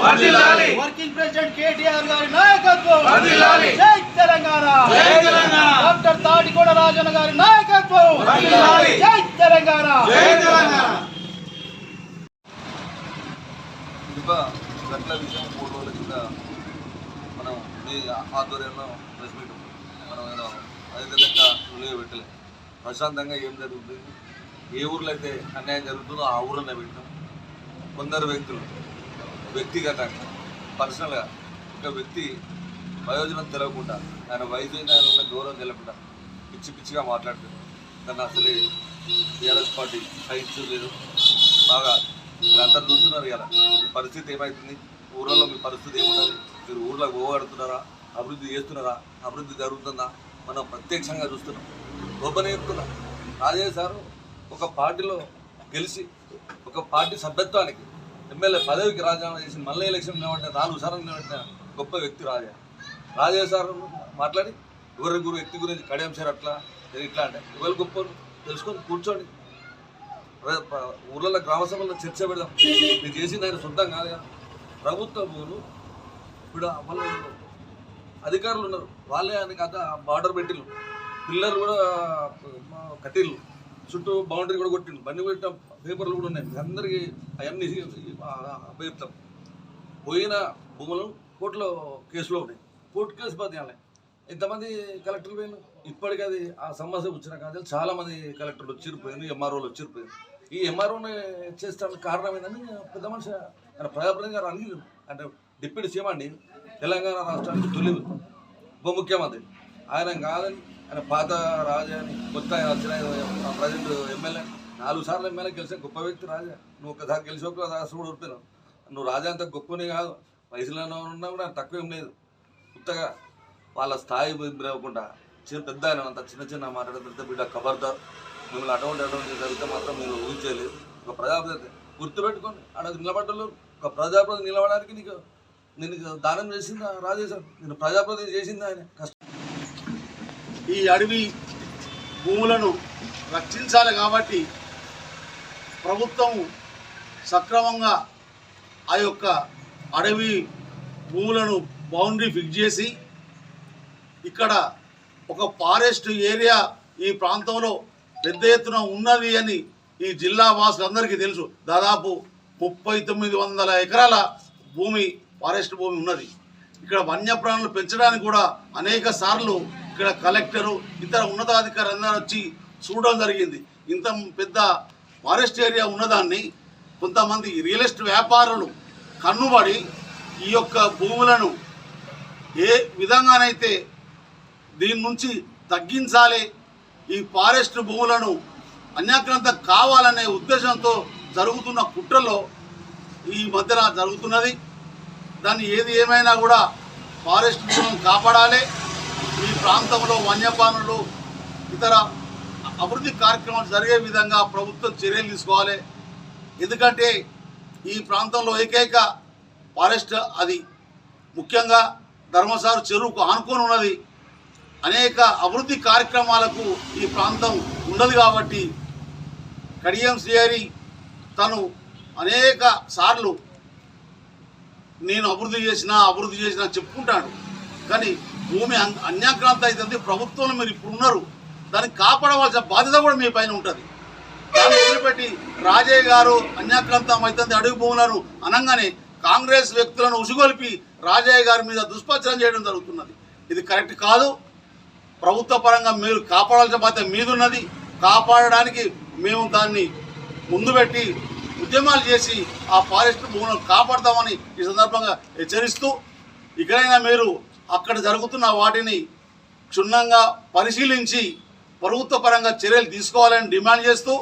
Working president KTR గారి నాయకత్వం. జై తెలంగాణ. జై తెలంగాణ. డాక్టర్ తాటికోడ రాజన్న గారి నాయకత్వం. జై తెలంగాణ. జై తెలంగాణ. ఇంకా గట్ల విషయం మూడు రోజుల కింద మనం మీ ఆధ్వర్యంలో ప్రెస్ మీట్ మనం ఏదో అదేవిధంగా ఉలిగా పెట్టలే. ప్రశాంతంగా ఏం జరుగుతుంది? ఏ ఊర్లో అయితే అన్యాయం జరుగుతుందో ఆ ఊరిలోనే పెట్టాం కొందరు వ్యక్తులు వ్యక్తిగతంగా పర్సనల్గా ఒక వ్యక్తి ప్రయోజనం తెలవకుండా ఆయన వయసు ఆయన ఉన్న గౌరవం తెలియకుండా పిచ్చి పిచ్చిగా మాట్లాడుతుంది దాన్ని అసలే టీఆర్ఎస్ పార్టీ సహించలేదు బాగా మీరందరూ చూస్తున్నారు కదా మీ పరిస్థితి ఏమవుతుంది ఊళ్ళో మీ పరిస్థితి ఏమున్నది? మీరు ఊళ్ళో పోగడుతున్నారా అభివృద్ధి చేస్తున్నారా? అభివృద్ధి జరుగుతుందా? మనం ప్రత్యక్షంగా చూస్తున్నాం. గొప్పనే చెప్తున్నా. రాజయ్య సారు ఒక పార్టీలో గెలిచి ఒక పార్టీ సభ్యత్వానికి ఎమ్మెల్యే పదవికి రాజీనామా చేసి మళ్ళీ ఎలక్షన్ నిలబడిన నాలుగు సార్లు నిలబడిన గొప్ప వ్యక్తి రాజా. రాజయ్య సార్ మాట్లాడి ఎవరి గురు వ్యక్తి గురించి కడియం సార్ అట్లా ఇట్లా అంటే ఎవరు గొప్ప తెలుసుకొని కూర్చోండి. ఊర్లలో గ్రామ సభల్లో చర్చ పెడదాం. మీరు చేసింది ఆయన సొంతం కాదు కదా. ప్రభుత్వ భూములు ఇప్పుడు వాళ్ళు అధికారులు ఉన్నారు. వాళ్ళే ఆయనకి అంత బార్డర్ పెట్టిళ్ళు పిల్లలు కూడా కటిల్లు కట్టిళ్ళు చుట్టూ బౌండరీ కూడా కొట్టిండు. బండి కొట్టిన పేపర్లు కూడా ఉన్నాయి. అందరికీ అవన్నీ అప్పచెప్తాం పోయిన భూములు కోర్టులో కేసులో ఉన్నాయి. కోర్టు కేసు పదేయాలి ఇంతమంది కలెక్టర్లు పోయిన ఇప్పటికీ అది ఆ సమస్య వచ్చిన కాదు చాలామంది కలెక్టర్లు వచ్చిరిపోయారు ఎంఆర్ఓలు వచ్చిరిపోయారు ఈ ఎంఆర్ఓని చేస్తానికి కారణం ఏంటని పెద్ద మనిషి ఆయన ప్రజాప్రతినిధి గారు అంటే డిప్యూటీ సీఎం అండి. తెలంగాణ రాష్ట్రానికి తొలి ఉప ముఖ్యమంత్రి. ఆయన కాదని ఆయన పాత రాజా అని కొత్త వచ్చిన ప్రజెంట్ ఎమ్మెల్యే నాలుగు సార్లు ఎమ్మెల్యే గెలిచిన గొప్ప వ్యక్తి రాజా. నువ్వు ఒకసారి గెలిచి ఒక రాష్ట్రం కూడా ఓడిపోయినావు నువ్వు రాజా అంత గొప్పనే కాదు. వయసులో ఉన్నా కూడా తక్కువేం లేదు. కొత్తగా వాళ్ళ స్థాయి ఇవ్వకుండా చిన్న పెద్ద ఆయన అంత చిన్న చిన్న మాట్లాడితే బిడ్డ ఖబర్దార్ మిమ్మల్ని అటువంటి అటువంటి జరిగితే మాత్రం మీరు ఊహించలేదు. ఒక ప్రజాప్రతి గుర్తుపెట్టుకోండి. అక్కడ నిలబడ్డలు ఒక ప్రజాప్రతి నిలబడడానికి నీకు నేను దానం చేసిందా రాజేశారు నేను ప్రజాప్రతి చేసిందా ఆయన? కష్టం. ఈ అడవి భూములను రక్షించాలి కాబట్టి ప్రభుత్వం సక్రమంగా ఆ యొక్క అడవి భూములను బౌండరీ ఫిక్స్ చేసి ఇక్కడ ఒక ఫారెస్ట్ ఏరియా ఈ ప్రాంతంలో పెద్ద ఎత్తున ఉన్నది అని ఈ జిల్లా వాసులందరికీ తెలుసు. దాదాపు ముప్పై తొమ్మిది వందల ఎకరాల భూమి ఫారెస్ట్ భూమి ఉన్నది. ఇక్కడ వన్యప్రాణులు పెంచడానికి కూడా అనేక సార్లు ఇక్కడ కలెక్టరు ఇతర ఉన్నతాధికారులు అందరూ వచ్చి చూడడం జరిగింది. ఇంత పెద్ద ఫారెస్ట్ ఏరియా ఉన్నదాన్ని కొంతమంది రియల్ ఎస్టేట్ వ్యాపారులు కన్నుబడి ఈ యొక్క భూములను ఏ విధంగానైతే దీని నుంచి తగ్గించాలి ఈ ఫారెస్ట్ భూములను అన్యాక్రాంత కావాలనే ఉద్దేశంతో జరుగుతున్న కుట్రలో ఈ మధ్యన జరుగుతున్నది. దాన్ని ఏది ఏమైనా కూడా ఫారెస్ట్ భూములను కాపాడాలి. ఈ ప్రాంతంలో వన్యప్రాణులు ఇతర అభివృద్ధి కార్యక్రమాలు జరిగే విధంగా ప్రభుత్వం చర్యలు తీసుకోవాలి. ఎందుకంటే ఈ ప్రాంతంలో ఏకైక ఫారెస్ట్ అది. ముఖ్యంగా ధర్మసారు చెరువుకు ఆనుకొని ఉన్నది. అనేక అభివృద్ధి కార్యక్రమాలకు ఈ ప్రాంతం ఉండదు కాబట్టి కడియం శ్రీహరి తను అనేక సార్లు నేను అభివృద్ధి చేసిన అభివృద్ధి చేసిన చెప్పుకుంటాడు. కానీ భూమి అన్- అన్యాక్రాంత అవుతుంది ప్రభుత్వంలో మీరు ఇప్పుడు ఉన్నారు దాన్ని కాపాడవలసిన బాధ్యత కూడా మీ పైన ఉంటుంది. దాన్ని వదిలిపెట్టి రాజయ్య గారు అన్యాక్రాంతం అవుతుంది అడుగు భూములను అనగానే కాంగ్రెస్ వ్యక్తులను ఉసుగొల్పి రాజయ్య గారి మీద దుష్ప్రచారం చేయడం జరుగుతున్నది. ఇది కరెక్ట్ కాదు. ప్రభుత్వ పరంగా మీరు కాపాడాల్సిన బాధ్యత మీదున్నది. కాపాడడానికి మేము దాన్ని ముందు పెట్టి ఉద్యమాలు చేసి ఆ ఫారెస్ట్ భూములను కాపాడతామని ఈ సందర్భంగా హెచ్చరిస్తూ ఇకనైనా మీరు అక్కడ జరుగుతున్న వాటిని క్షుణ్ణంగా పరిశీలించి ప్రభుత్వ పరంగా చర్యలు తీసుకోవాలని డిమాండ్ చేస్తూ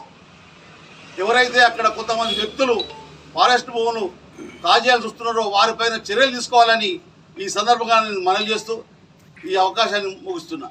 ఎవరైతే అక్కడ కొంతమంది వ్యక్తులు ఫారెస్ట్ భూములు కాజేయాలు చూస్తున్నారో వారిపైన చర్యలు తీసుకోవాలని ఈ సందర్భంగా నేను మనవి చేస్తూ ఈ అవకాశాన్ని ముగిస్తున్నా.